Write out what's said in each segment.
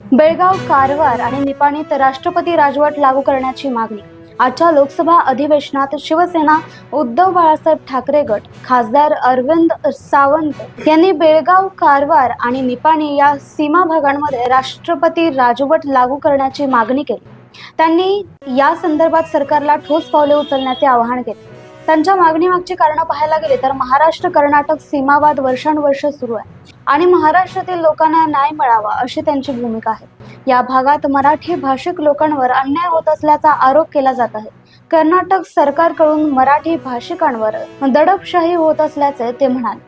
बेळगाव कारवार आणि निपाणीत राष्ट्रपती राजवट लागू करण्याची मागणी. आजच्या लोकसभा अधिवेशनात शिवसेना उद्धव बाळासाहेब ठाकरे गट खासदार अरविंद सावंत यांनी बेळगाव कारवार आणि निपाणी या सीमा भागांमध्ये राष्ट्रपती राजवट लागू करण्याची मागणी केली. त्यांनी या संदर्भात सरकारला ठोस पावले उचलण्याचे आवाहन केले. त्यांच्या मागणीमागची कारणं पाहायला गेली तर महाराष्ट्र कर्नाटक सीमावाद वर्षानुवर्ष सुरू आहे आणि महाराष्ट्रातील लोकांना न्याय मिळावा अशी त्यांची भूमिका आहे. या भागात मराठी भाषिक लोकांवर अन्याय होत असल्याचा आरोप केला जात आहे. कर्नाटक सरकारकडून मराठी भाषिकांवर दडपशाही होत असल्याचे ते म्हणाले.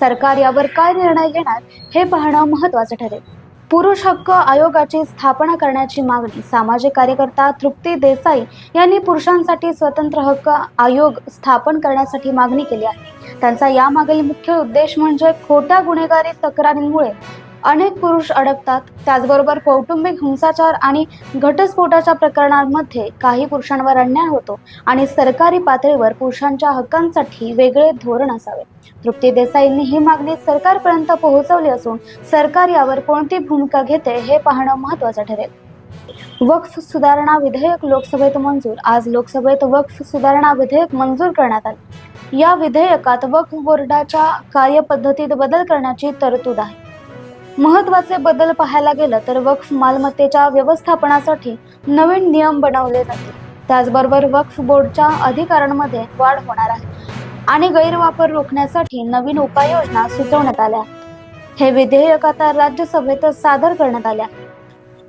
सरकार यावर काय निर्णय घेणार हे पाहणं महत्वाचं ठरेल. पुरुष हक्क आयोगाची स्थापना करण्याची मागणी. सामाजिक कार्यकर्ता तृप्ती देसाई यांनी पुरुषांसाठी स्वतंत्र हक्क आयोग स्थापन करण्यासाठी मागणी केली आहे. त्यांचा यामागील मुख्य उद्देश म्हणजे खोट्या गुन्हेगारी तक्रारींमुळे अनेक पुरुष अडकतात. त्याचबरोबर कौटुंबिक हिंसाचार आणि घटस्फोटाच्या प्रकरणांमध्ये काही पुरुषांवर अन्याय होतो आणि सरकारी पातळीवर पुरुषांच्या हक्कांसाठी वेगळे धोरण असावे. तृप्ती देसाईंनी ही मागणी सरकारपर्यंत पोहोचवली असून सरकार यावर कोणती भूमिका घेते हे पाहणं महत्वाचं ठरेल. वक्फ सुधारणा विधेयक लोकसभेत मंजूर. आज लोकसभेत वक्फ सुधारणा विधेयक मंजूर करण्यात आले. या विधेयकात वक्फ बोर्डाच्या कार्यपद्धतीत बदल करण्याची तरतूद आहे. महत्त्वाचे बदल पाहायला गेलं तर वक्फ मालमत्तेच्या व्यवस्थापनासाठी नवीन नियम बनवले जातील. त्याचबरोबर वक्फ बोर्डच्या अधिकारांमध्ये वाढ होणार आहे आणि गैरवापर रोखण्यासाठी नवीन उपाययोजना सुचवण्यात आल्या. हे विधेयक आता राज्यसभेत सादर करण्यात आल्या.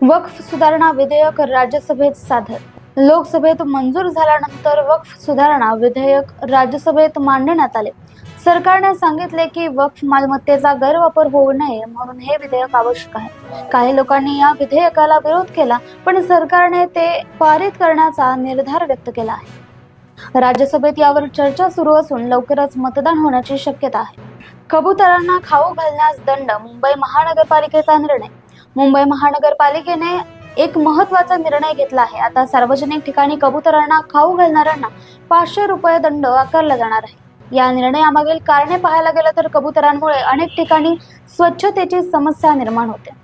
वक्फ सुधारणा विधेयक राज्यसभेत सादर. लोकसभेत मंजूर झाल्यानंतर वक्फ सुधारणा विधेयक राज्यसभेत मांडण्यात आले. सरकारने सांगितले की वक्फ मालमत्तेचा गैरवापर होऊ नये म्हणून हे विधेयक आवश्यक आहे. काही लोकांनी या विधेयकाला विरोध केला पण सरकारने ते पारित करण्याचा निर्धार व्यक्त केला आहे. राज्यसभेत यावर चर्चा सुरू असून लवकरच मतदान होण्याची शक्यता आहे. कबुतरांना खाऊ घालण्यास दंड मुंबई महानगरपालिकेचा निर्णय. मुंबई महानगरपालिकेने एक महत्त्वाचा निर्णय घेतला आहे. आता सार्वजनिक ठिकाणी कबुतरांना खाऊ घालणाऱ्यांना पाचशे रुपये दंड आकारला जाणार आहे. या निर्णयामागील कारणे पाहायला गेलं तर कबुतरांमुळे अनेक ठिकाणी स्वच्छतेची समस्या निर्माण होते.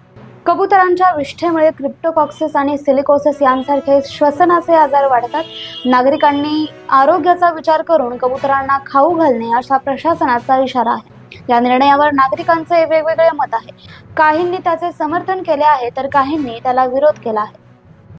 कबुतरांच्या विष्ठेमुळे क्रिप्टोकॉक्सिस आणि सिलिकोसिस यांसारखे श्वसनाचे आजार वाढतात. नागरिकांनी आरोग्याचा विचार करून कबुतरांना खाऊ घालणे अशा प्रशासनाचा इशारा आहे. या निर्णयावर नागरिकांचे वेगवेगळे मत आहे. काहींनी त्याचे समर्थन केले आहे तर काहींनी त्याला विरोध केला आहे.